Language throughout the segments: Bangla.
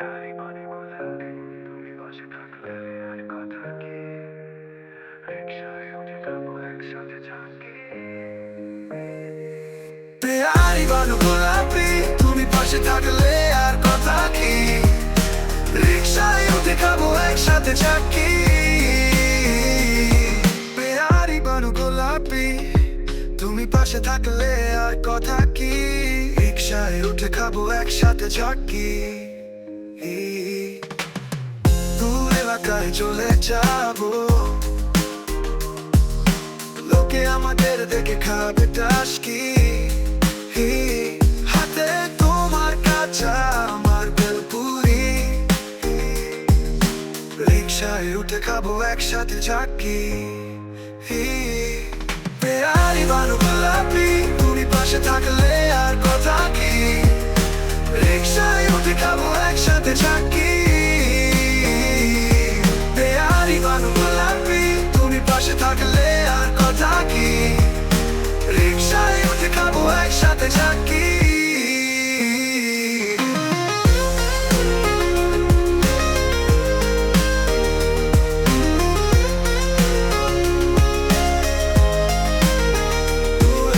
মানে পাশে থাকলে আর কথা কি রিক্সায় উঠে যাব একসাথে ঝাঁকি পেয়ারি বানু গোলাপি, তুমি পাশে থাকলে আর কথা কি? রিক্সায় উঠে খাব একসাথে চাকি। পেয়ারি বানু গোলাপি, তুমি পাশে থাকলে আর কথা কি? রিক্সায় উঠে খাব একসাথে চাকি। দূর এলাকায় চলে যাব লোকে আমাদের দেখে খাবে হাতে তোমার কাঁচা আমার বেলপুরি রিক্সায় উঠে খাব একসাথে হি, পেয়ারি বানু গোলাপি তুমি পাশে থাকলে আর কথা কি রিক্সায় উঠে খাব একসাথে চাকি। পেয়ারি বানু গোলাপি, তুমি পাশে থাকলে আর কথা কি? রিক্সায় উঠে খাব একসাথে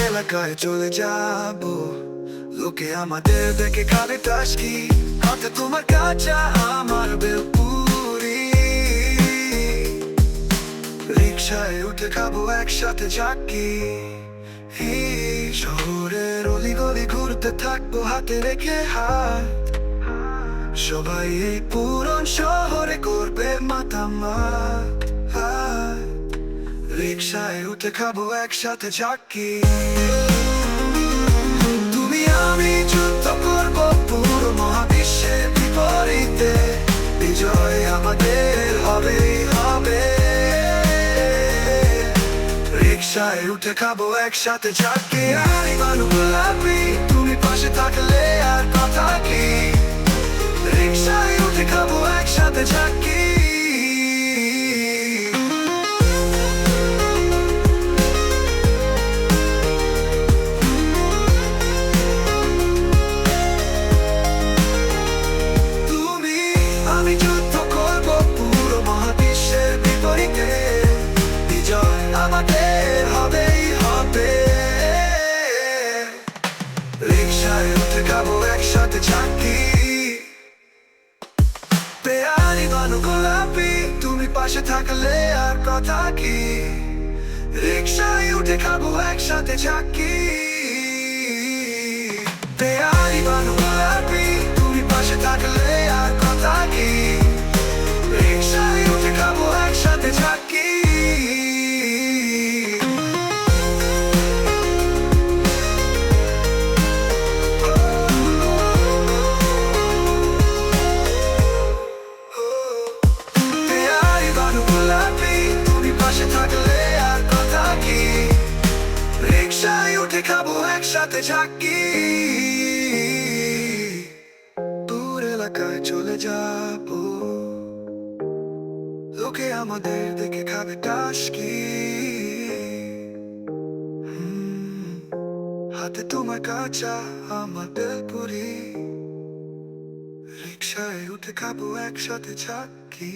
এলাকায় চলে যাব। লোকে আমাদের দেখে খাবে টাসকি। হাতে তোমার কাঁচা আমার বেলপুরি রিক্সায় উঠে খাব একসাথে চাকি। শহরের অলিগলি ঘুরতে থাকব হাতে রেখে হাত। সবাই এই পুরন শহরে করবে মাতামাত হাত রিক্সায় উঠে খাব একসাথে চাকি। রিক্সায় উঠে খাব একসাথে চাকি আমি মানু গোলাপি, তুমি পাশে থাকলে আর কথা কি? রিক্সায় উঠে খাব একসাথে চাকি রিক্সায় উঠে খাব একসাথে চাকি পেয়ারি বানু গোলাপি তুমি পাশে থাকলে আর কথা কি রিক্সায় উঠে খাব একসাথে চাকি পেয়ারি একসাথে চাকি দূর এলাকায় চলে যাব। লোকে আমাদের দেখে খাবে টাসকি। হাতে তোমার কাঁচা আমার বেলপুরি রিক্সায় উঠে খাব একসাথে চাকি